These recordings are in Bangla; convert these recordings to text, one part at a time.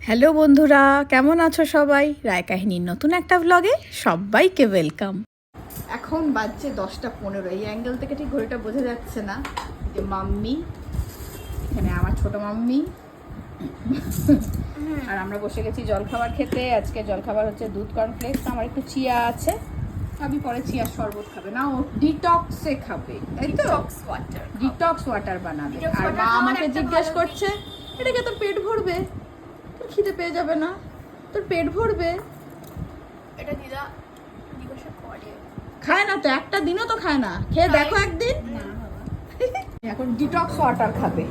হ্যালো বন্ধুরা কেমন আছো সবাই? রায় কাহিনীর নতুন একটা ব্লগে সবাইকে ওয়েলকাম এখন বাজছে দশটা পনেরো এই অ্যাঙ্গেল থেকে ঠিক ঘড়িটা বোঝা যাচ্ছে না। যে মাম্মি এখানে আমার ছোট মাম্মি। আর আমরা বসে গেছি জলখাবার খেতে। আজকে জলখাবার হচ্ছে দুধ কর্নফ্লেক্স আমার একটু চিয়া আছে। আমি পরে চিয়ার শরবত খাবে। না ও ডিটক্সে খাবে তাই তো? ওয়াটার ডিটক্স ওয়াটার বানাবে। আর মা আমাকে জিজ্ঞেস করছে এটাকে তো পেট ভরবে? খিদে পেয়ে যাবে না? তোর পেট ভরবে? এটা দিদা জিজ্ঞাসা করে। খায় না তো একটা দিনও তো খায় না। খেয়ে দেখো একদিন। এখন ডিটক্স ওয়াটার খাবে।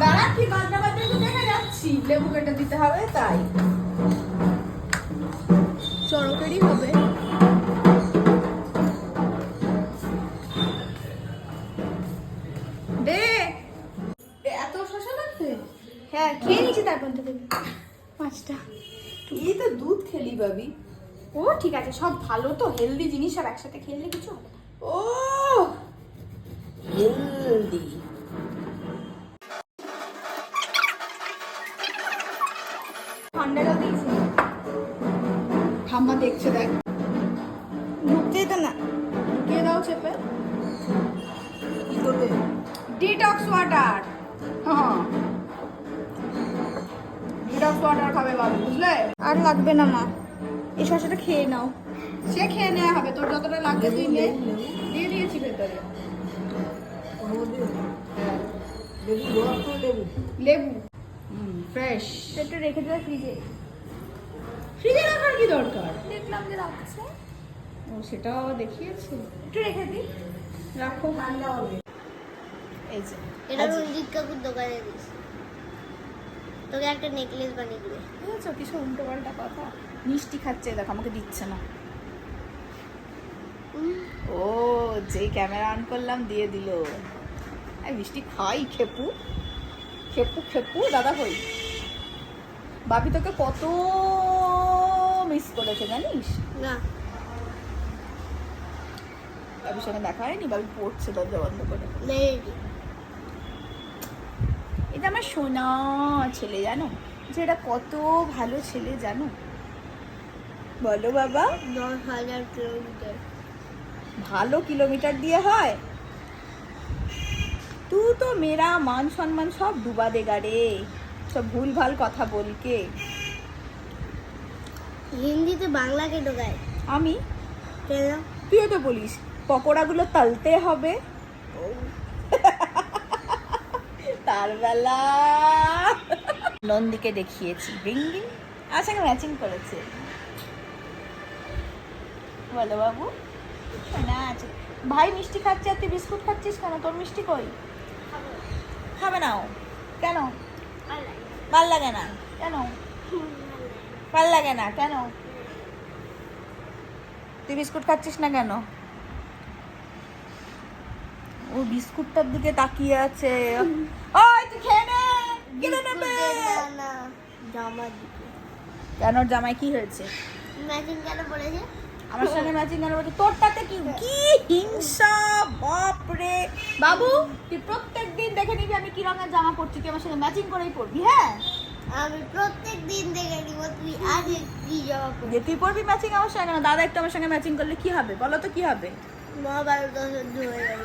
দাঁড়া কি বাজনা বাজনা দেখে যাচ্ছি। লেবু কেটে দিতে হবে তাই। সব ভালো তো হেলদি জিনিস আর একসাথে খেলে কিছু হবে না। ও হেলদি ঠান্ডাটা দিয়েছি। ঠাম্মা দেখছে দেখ। ঢুকতেই তো না। ঢুকিয়ে দাও চেপে। কি করবে? ডিটক্স ওয়াটার হ্যাঁ। ডিটক্স ওয়াটার খাবে বাবু বুঝলে? আর লাগবে না মা। এই শসাটা খেয়ে নাও। সে খেয়ে নেওয়া হবে তোর যতটা লাগবে তুই নে। দিয়ে দিয়েছি ভেতরে। লেবু। হুম ফ্রেশ একটু রেখে দেবে ফ্রিজে। ফ্রিজে রাখার কি দরকার? দেখলাম যে রাখছে। ও সেটাও দেখিয়েছে। একটু রেখে দিই। রাখো। ঠান্ডা হবে। এই যে এটা। রঞ্জিত কাকুর দোকানে দিস তোকে একটা নেকলেস বানিয়ে দিবে। বুঝেছ কিছু উল্টো পাল্টা কথা। মিষ্টি খাচ্ছে দেখো আমাকে দিচ্ছে না। ও যেই ক্যামেরা অন করলাম দিয়ে দিল। এই মিষ্টি খাই খেপু। খেপু খেপু দাদা কই? বাপি তোকে কত মিস করেছে জানিস? না। বাবির সঙ্গে দেখা হয়নি? বাবি পড়ছে দরজা বন্ধ করে। এটা আমার সোনা ছেলে জানো? যে এটা কত ভালো ছেলে জানো? বলো বাবা। দশ হাজার কিলোমিটার। ভালো কিলোমিটার দিয়ে হয়? তু তো মেরা মান সম্মান সব ডুবা দেগা রে। সব ভুল ভালো কথা বলকে হিন্দিতে বাংলাকে ঢোকায় আমি? কেন? তুইও তো বলিস পকোড়াগুলো তালতে হবে। তার বেলা। নন্দীকে দেখিয়েছি। আমার সঙ্গে ম্যাচিং করেছে। বলো বাবু। না আছে। ভাই মিষ্টি খাচ্ছে আর তুই বিস্কুট খাচ্ছিস কেন? তোর মিষ্টি কই? খাবে না ও। কেন? ভালো লাগে না। কেন? ভালো লাগে না। কেন? তুই বিস্কুট খাচ্ছিস না কেন? ও বিস্কুটটার দিকে তাকিয়ে আছে। ওই তুই খেয়ে নে। কিনে নেবে। জামার দিকে। কেন? জামাই কি হয়েছে? ম্যাচিং কেন পড়েছে আমার সঙ্গে ম্যাচিং কেন বলছে তোরটাতে কি কি হিংসা বাপ রে বাবু তুই প্রত্যেক দিন দেখে নিবি আমি কি রঙের জামা পরছি তুই আমার সঙ্গে ম্যাচিং করেই পরবি হ্যাঁ? আমি প্রত্যেক দিন দেখে নিব তুই আগে কি জামা যে তুই পরবি ম্যাচিং আমার সঙ্গে না দাদা একটু আমার সঙ্গে ম্যাচিং করলে কি হবে? বলো তো কি হবে? মহাভারত অশুদ্ধ হয়ে যাবে।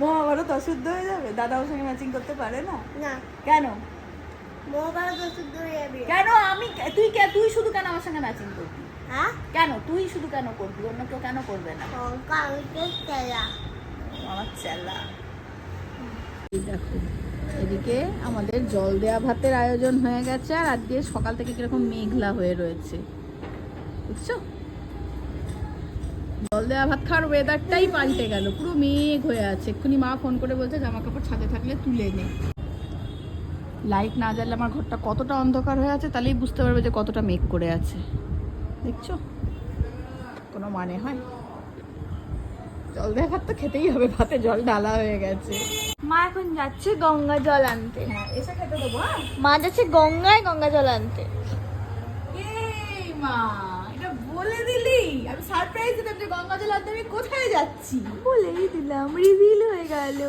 মহাভারত অশুদ্ধ হয়ে যাবে? দাদা ওর সঙ্গে ম্যাচিং করতে পারে না? না। কেন মহাভারত অশুদ্ধ হয়ে যাবে কেন আমি তুই কে তুই শুধু কেন আমার সঙ্গে ম্যাচিং করবি? হ্যাঁ? কেন? তুই শুধু কেন করবি? অন্য কেউ কেন করবে না? আমার চেলা দেখো এদিকে আমাদের জল দেয়া ভাতের আয়োজন হয়ে গেছে আর আজকে সকাল থেকে কীরকম মেঘলা হয়ে রয়েছে। বুঝছ? জল দেওয়া ভাত খাওয়ার ওয়েদারটাই পাল্টে গেল পুরো মেঘ হয়ে আছে। এক্ষুনি মা ফোন করে বলছে জামা কাপড় ছাদে থাকলে তুলে নে। লাইট না জ্বাললে আমার ঘরটা কতটা অন্ধকার হয়ে আছে তাহলেই বুঝতে পারবে যে কতটা মেঘ করে আছে। দেখছ? কোনো মানে হয়? জল দেওয়া ভাত তো খেতেই হবে ভাতে জল ঢালা হয়ে গেছে। মা এখন যাচ্ছে গঙ্গা জল আনতে। হ্যাঁ এসে খেতে দেবো হ্যাঁ? মা যাচ্ছে গঙ্গায় গঙ্গা জল আনতে। মা এটা বলে দিলি। আমি সারপ্রাইজ দিলাম যে গঙ্গা জল আনতে আমি কোথায় যাচ্ছি? বলেই দিলাম রিভিল হয়ে গেল।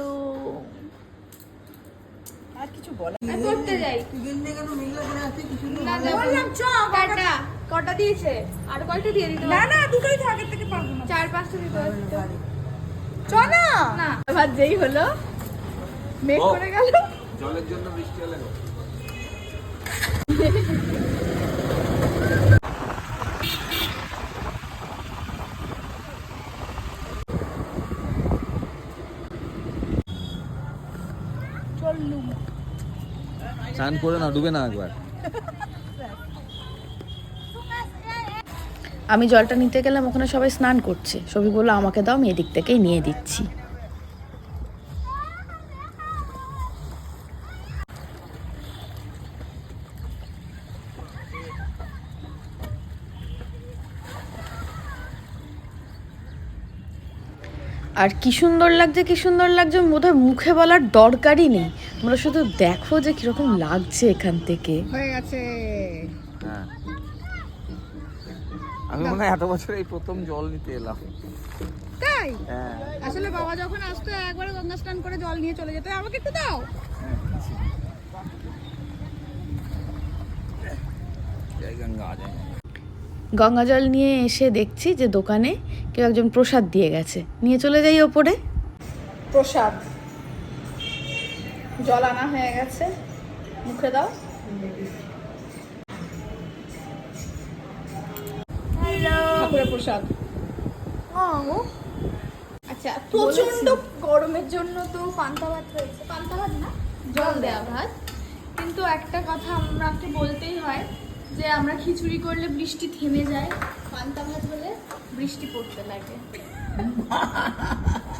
বলা যাই। না না বললাম চ কটা কটা দিয়েছে? আর কয়টা দিয়ে দিতে না না দুটোই তো আগের থেকে পারব না। চার পাঁচটা দিতে চ না। না। এবার যেই হলো মেঘ করে গেল। জলের জন্য বৃষ্টি হলে চললুম। স্নান করে না, ডুবে না একবার। আমি জলটা নিতে গেলাম, ওখানে সবাই স্নান করছে। সবই বলল, আমাকে দাও, আমি এদিক থেকেই নিয়ে দিচ্ছি। আর কি সুন্দর লাগছে, কি সুন্দর লাগছে, বোধহয় মুখে বলার দরকারই নেই। তোমরা শুধু দেখো যে কীরকম লাগছে এখান থেকে। হয়ে গেছে। হ্যাঁ। আমি মনে হয় এত বছর এই প্রথম জল নিতে এলাম। তাই? হ্যাঁ। আসলে বাবা যখন আসতো একবারে গঙ্গা স্নান করে জল নিয়ে চলে যেত। আমাকে একটু দাও। গঙ্গা জল নিয়ে এসে দেখছি যে দোকানে কেউ একজন প্রসাদ দিয়ে গেছে। নিয়ে চলে যাই ওপরে। প্রসাদ। জল আনা হয়ে গেছে। মুখে দাও। ঠাকুরের প্রসাদ। আচ্ছা প্রচণ্ড গরমের জন্য তো পান্তা ভাত হয়েছে। পান্তা ভাত না? জল দেওয়া ভাত। কিন্তু একটা কথা আমাকে বলতেই হয় যে আমরা খিচুড়ি করলে বৃষ্টি থেমে যায়। পান্তা ভাত হলে বৃষ্টি পড়তে লাগে।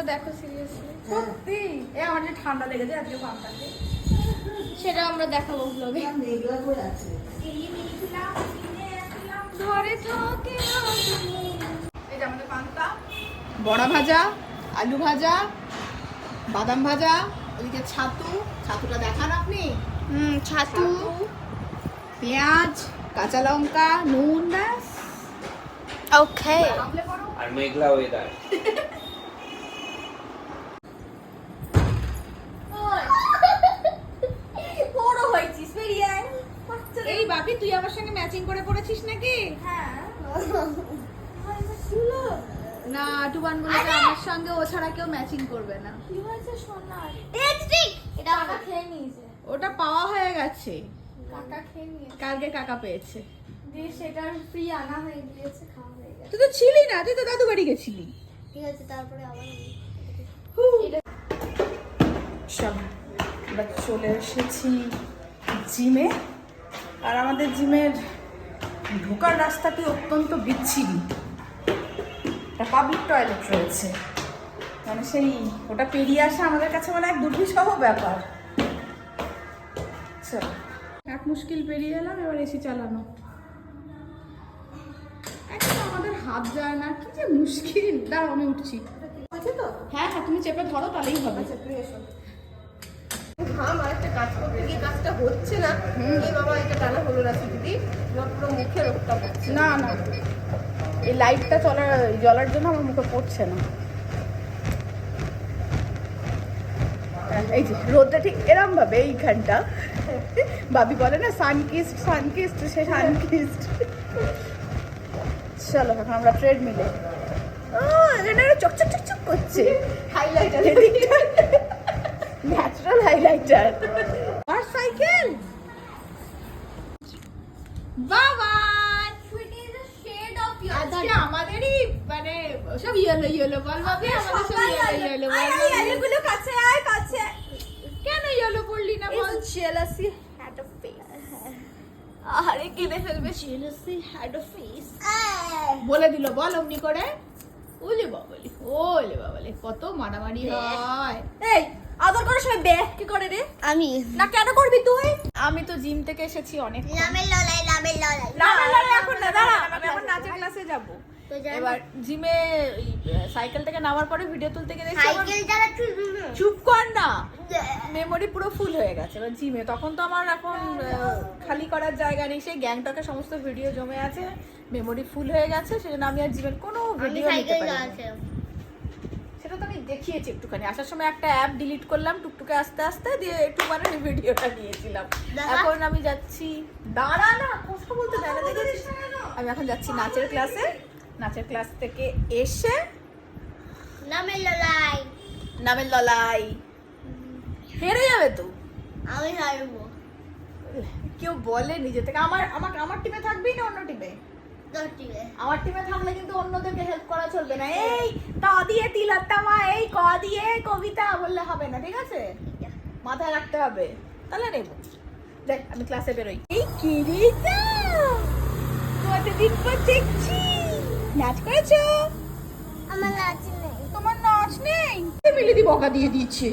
তোমরা দেখো সিরিয়াসলি সত্যি? এ আমার যে ঠান্ডা লেগেছে আজকে পান্তা সেটা আমরা দেখাবো ব্লগে ঘরে থাকে এই যে আমাদের পান্তা। বড়া ভাজা আলু ভাজা বাদাম ভাজা ওইদিকে ছাতু। ছাতুটা দেখান আপনি। হুম ছাতু। পেঁয়াজ কাঁচা লঙ্কা নুন ব্যাস। ওকে আর মেঘলা ওয়েদার বড় হয়েছিস বেরিয়ে আয় এই বাপি তুই আমার সঙ্গে ম্যাচিং করে পড়েছিস নাকি হ্যাঁ বলেছে আমার সঙ্গে ও ছাড়া কেউ ম্যাচিং করবে না। কি হয়েছে সোনার এটা কাকা খেয়ে নিয়েছে। ওটা পাওয়া হয়ে গেছে। কাকা খেয়ে নিয়েছে। কালকে কাকা পেয়েছে। দিয়ে সেটার ফ্রি আনা হয়ে গিয়েছে খাওয়া হয়ে গেছে। তুই তো ছিলি না তুই তো দাদু বাড়ি গেছিলি। ঠিক আছে তারপরে আবার সব এবার চলে এসেছি জিমে। আর আমাদের জিমের ঢোকার রাস্তাটি অত্যন্ত বিচ্ছিরি। পাবলিক টয়লেট রয়েছে। মানে সেই ওটা পেরিয়ে আসা আমাদের কাছে মানে এক দুর্বিষহ ব্যাপার। চলো এক মুশকিল পেরিয়ে এলাম এবার এসি চালানো। একদম আমাদের হাত যায় না কি যে মুশকিল। দাঁড়াও আমি উঠছি। হ্যাঁ হ্যাঁ তুমি চেপে ধরো তাহলেই হবে। তুই এসো। ঘাম আর একটা কাজ করতে গিয়ে কাজটা হচ্ছে না। এই বাবা এটা টানা হলো না দিদি পুরো মুখে রোগটা না না। এই লাইটটা চলার জ্বলার জন্য আমার মুখে পড়ছে না। এই যে রোদটা ঠিক এরম ভাবে এইখানটা। বাবি বলে না সানকিস্ট সানকিস্ট সে সানকিস্ট চলো এখন আমরা ট্রেডমিলে ও এখানে চকচক চকচক করছে। হাইলাইটার ন্যাচারাল হাইলাইটার আর সাইকেল বাবা! মানে সব ইয়েলো ইয়েলো বল ভাবি আমাদের সব ইয়েলো ইয়েলো বল আয় এগুলো কাছে আয় কাছে। কেন ইয়েলো পড়লি না বল? জেলাসি হ্যাড আ ফেস আরে কেঁদে ফেলবে। জেলাসি হ্যাড আ ফেস বলে দিল বল অমনি করে। ওলে বাবালে ওলে বাবালে কত মারামারি হয়। এই আদর করার সময় বে। কি করে রে? আমি। না কেন করবি তুই? আমি তো জিম থেকে এসেছি অনেক লামের লড়াই লামের লড়াই। না না এখন না দাঁড়া। আমি এখন নাচের ক্লাসে যাব। এবার জিমে সাইকেল থেকে নামার পরে ভিডিও তুলতে গিয়ে চুপ কর না। মেমোরি পুরো ফুল হয়ে গেছে। এবার জিমে তখন তো আমার এখন খালি করার জায়গা নেই। সেই গ্যাংটকে সমস্ত ভিডিও জমে আছে। মেমোরি ফুল হয়ে গেছে। সেজন্য আমি আর জিমের কোনো ভিডিও নিতে পারি সেটা তো আমি দেখিয়েছি একটুখানি। আসার সময় একটা অ্যাপ ডিলিট করলাম টুকটুকে আস্তে আস্তে দিয়ে একটু মানে ভিডিওটা নিয়েছিলাম। এখন আমি যাচ্ছি। দাঁড়া না কথা বলতে দেখেছিস? আমি এখন যাচ্ছি নাচের ক্লাসে নাচের ক্লাস থেকে এসে নামে লড়াই। নামের ললাই হেরে যাবে তো। আমি হারবো। কেউ বলে নিজে থেকে। আমার আমার আমার টিমে থাকবি না অন্য টিমে আমার টিমে থাকলে কিন্তু অন্যদেরকে হেল্প করা চলবে না। এই ত দিয়ে তিলাত্তামা এই ক দিয়ে কবিতা বললে হবে না ঠিক আছে? মাথায় রাখতে হবে। তাহলে নেব। দেখ আমি ক্লাসে বেরোই। এই কিরিটা কতদিন পর দেখছি নাচ করেছ? আমার নাচি নেই। তোমার নাচ নেই? মিলিদি বকা দিয়ে দিচ্ছে?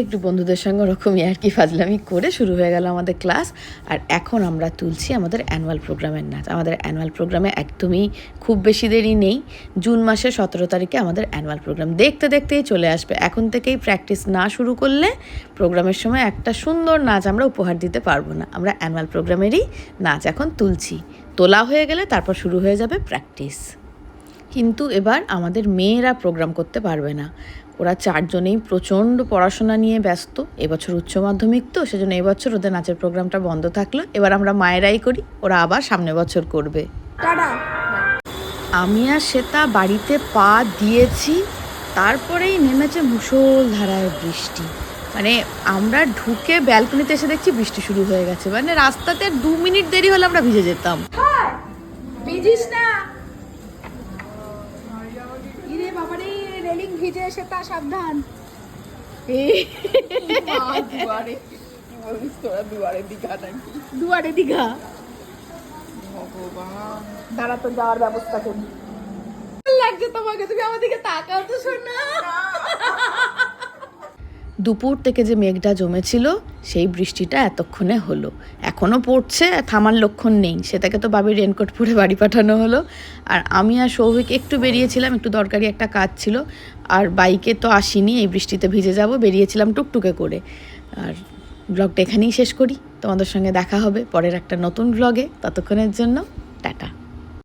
একটু বন্ধুদের সঙ্গে ওরকমই আর কি ফাজলামি করে শুরু হয়ে গেল আমাদের ক্লাস। আর এখন আমরা তুলছি আমাদের অ্যানুয়াল প্রোগ্রামের নাচ। আমাদের অ্যানুয়াল প্রোগ্রামে একদমই খুব বেশি দেরি নেই। জুন মাসের সতেরো তারিখে আমাদের অ্যানুয়াল প্রোগ্রাম দেখতে দেখতেই চলে আসবে। এখন থেকেই প্র্যাকটিস না শুরু করলে প্রোগ্রামের সময় একটা সুন্দর নাচ আমরা উপহার দিতে পারব না। আমরা অ্যানুয়াল প্রোগ্রামেরই নাচ এখন তুলছি। তোলা হয়ে গেলে তারপর শুরু হয়ে যাবে প্র্যাকটিস কিন্তু এবার আমাদের মেয়েরা প্রোগ্রাম করতে পারবে না। ওরা চারজনেই প্রচণ্ড পড়াশোনা নিয়ে ব্যস্ত। এবছর উচ্চ মাধ্যমিক তো সেজন্য এবছর ওদের নাচের প্রোগ্রামটা বন্ধ থাকল। এবার আমরা মায়েরাই করি ওরা আবার সামনে বছর করবে। আমি আর শ্বেতা বাড়িতে পা দিয়েছি তারপরেই নেমেছে মুষলধারায় বৃষ্টি। মানে আমরা ঢুকে ব্যালকনিতে এসে দেখছি বৃষ্টি শুরু হয়ে গেছে। মানে রাস্তাতে দু মিনিট দেরি হলে আমরা ভিজে যেতাম। ভিজিস না। রেলিং ভিজে এসে তা সাবধান। দুয়ারে বলিস তোরা দুয়ারে দীঘা নাকি? দুয়ারে দীঘা। ভগবান। দাঁড়া তো যাওয়ার ব্যবস্থা করি। লাগছে তোমাকে তুমি আমার দিকে তাকাও তো শোনা। দুপুর থেকে যে মেঘটা জমেছিল, সেই বৃষ্টিটা এতক্ষণে হলো। এখনও পড়ছে, থামার লক্ষণ নেই। সেটাকে তো বাবির রেনকোট পরে বাড়ি পাঠানো হলো। আর আমি আর সৌভিক একটু বেরিয়েছিলাম, একটু দরকারি একটা কাজ ছিল। আর বাইকে তো আসিনি, এই বৃষ্টিতে ভিজে যাব, বেরিয়েছিলাম টুকটুকে করে। আর ব্লগটা এখানেই শেষ করি। তোমাদের সঙ্গে দেখা হবে পরের একটা নতুন ব্লগে। ততক্ষণের জন্য, টাটা।